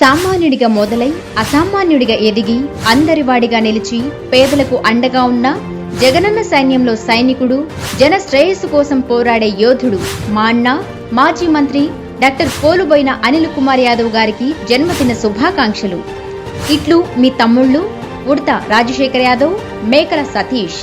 సామాన్యుడిగా మొదలై అసామాన్యుడిగా ఎదిగి అందరివాడిగా నిలిచి పేదలకు అండగా ఉన్న జగనన్న సైన్యంలో సైనికుడు జన శ్రేయస్సు కోసం పోరాడే యోధుడు మా అన్న మాజీ మంత్రి డాక్టర్ పోలుబోయిన అనిల్ కుమార్ యాదవ్ గారికి జన్మదిన శుభాకాంక్షలు. ఇట్లు మీ తమ్ముళ్ళు ఉడత రాజశేఖర్ యాదవ్ మేకల సతీష్.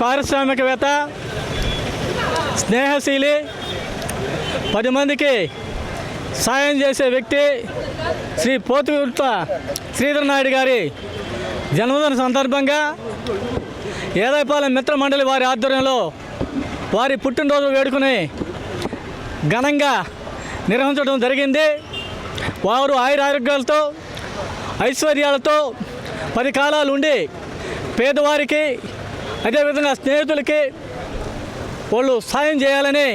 పారిశ్రామికవేత్త స్నేహశీలి పది మందికి సాయం చేసే వ్యక్తి శ్రీ పోతుగుర్త శ్రీధర్ నాయుడు గారి జన్మదిన సందర్భంగా ఏదైపాలెం మిత్ర మండలి వారి ఆధ్వర్యంలో వారి పుట్టినరోజు వేడుకొని ఘనంగా నిర్వహించడం జరిగింది. వారు ఆయురారోగ్యాలతో ఐశ్వర్యాలతో పది కాలాలు ఉండి పేదవారికి అదేవిధంగా స్నేహితులకి వాళ్ళు సాయం చేయాలని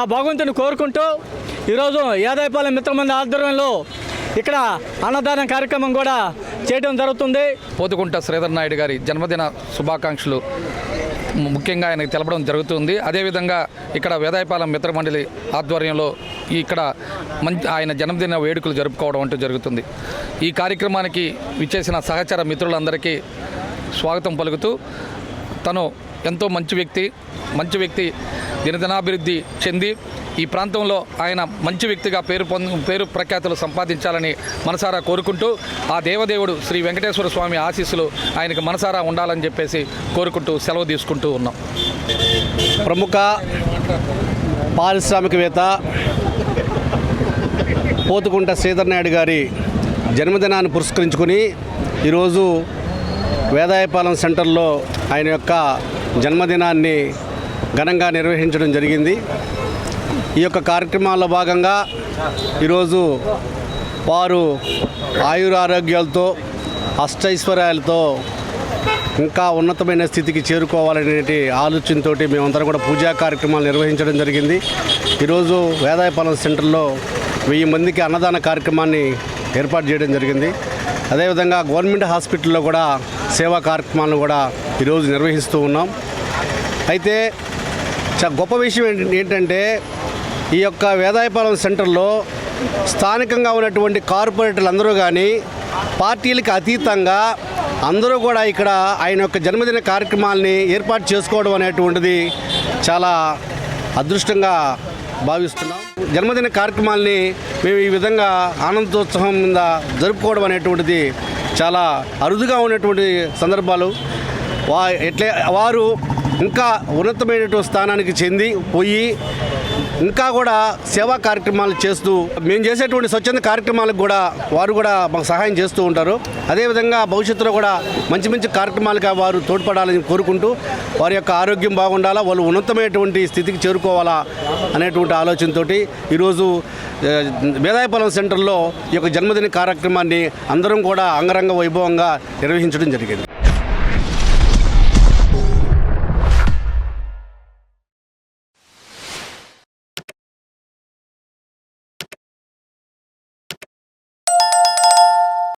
ఆ భగవంతుని కోరుకుంటూ ఈరోజు యాదాయపాలెం మిత్రమంది ఆధ్వర్యంలో ఇక్కడ అన్నదాన కార్యక్రమం కూడా చేయడం జరుగుతుంది. పోతుకుంట శ్రీధర్ నాయుడు గారి జన్మదిన శుభాకాంక్షలు ముఖ్యంగా ఆయనకు తెలపడం జరుగుతుంది. అదేవిధంగా ఇక్కడ వేదాయపాలెం మిత్రమండలి ఆధ్వర్యంలో ఇక్కడ మంచి ఆయన జన్మదిన వేడుకలు జరుపుకోవడం అంటూ జరుగుతుంది. ఈ కార్యక్రమానికి విచ్చేసిన సహచర మిత్రులందరికీ స్వాగతం పలుకుతూ తను ఎంతో మంచి వ్యక్తి మంచి వ్యక్తి దినదినాభివృద్ధి చెంది ఈ ప్రాంతంలో ఆయన మంచి వ్యక్తిగా పేరు పొందు పేరు ప్రఖ్యాతులు సంపాదించాలని మనసారా కోరుకుంటూ ఆ దేవదేవుడు శ్రీ వెంకటేశ్వర స్వామి ఆశీస్సులు ఆయనకు మనసారా ఉండాలని చెప్పేసి కోరుకుంటూ సెలవు తీసుకుంటూ ఉన్నాం. ప్రముఖ పారిశ్రామికవేత్త పోతుకుంట శ్రీధర్నాయుడు గారి జన్మదినాన్ని పురస్కరించుకొని ఈరోజు వేదాయపాలెం సెంటర్లో ఆయన యొక్క జన్మదినాన్ని ఘనంగా నిర్వహించడం జరిగింది. ఈ యొక్క కార్యక్రమాల్లో భాగంగా ఈరోజు వారు ఆయురారోగ్యాలతో అష్టైశ్వర్యాలతో ఇంకా ఉన్నతమైన స్థితికి చేరుకోవాలనే ఆలోచనతో మేమందరం కూడా పూజా కార్యక్రమాలు నిర్వహించడం జరిగింది. ఈరోజు వేదాయపాలెం సెంటర్లో వెయ్యి మందికి అన్నదాన కార్యక్రమాన్ని ఏర్పాటు చేయడం జరిగింది. అదేవిధంగా గవర్నమెంట్ హాస్పిటల్లో కూడా సేవా కార్యక్రమాలను కూడా ఈరోజు నిర్వహిస్తూ ఉన్నాం. అయితే చా గొప్ప విషయం ఏంటి- ఏంటంటే ఈ యొక్క వేదాయపాలెం సెంటర్లో స్థానికంగా ఉన్నటువంటి కార్పొరేటర్లు అందరూ కానీ పార్టీలకు అతీతంగా అందరూ కూడా ఇక్కడ ఆయన యొక్క జన్మదిన కార్యక్రమాల్ని ఏర్పాటు చేసుకోవడం అనేటువంటిది చాలా అదృష్టంగా భావిస్తున్నాం. జన్మదిన కార్యక్రమాల్ని మేము ఈ విధంగా ఆనందోత్సవం మీద జరుపుకోవడం అనేటువంటిది చాలా అరుదుగా ఉన్నటువంటి సందర్భాలు. వా ఎట్లే వారు ఇంకా ఉన్నతమైనటువంటి స్థానానికి చెంది పోయి ఇంకా కూడా సేవా కార్యక్రమాలు చేస్తూ మేము చేసేటువంటి స్వచ్ఛంద కార్యక్రమాలకు కూడా వారు కూడా మాకు సహాయం చేస్తూ ఉంటారు. అదేవిధంగా భవిష్యత్తులో కూడా మంచి మంచి కార్యక్రమాలుగా వారు తోడ్పడాలని కోరుకుంటూ వారి యొక్క ఆరోగ్యం బాగుండాలా వాళ్ళు ఉన్నతమైనటువంటి స్థితికి చేరుకోవాలా అనేటువంటి ఆలోచనతోటి ఈరోజు వేదాయపాలెం సెంటర్లో ఈ యొక్క జన్మదిన కార్యక్రమాన్ని అందరం కూడా అంగరంగ వైభవంగా నిర్వహించడం జరిగింది.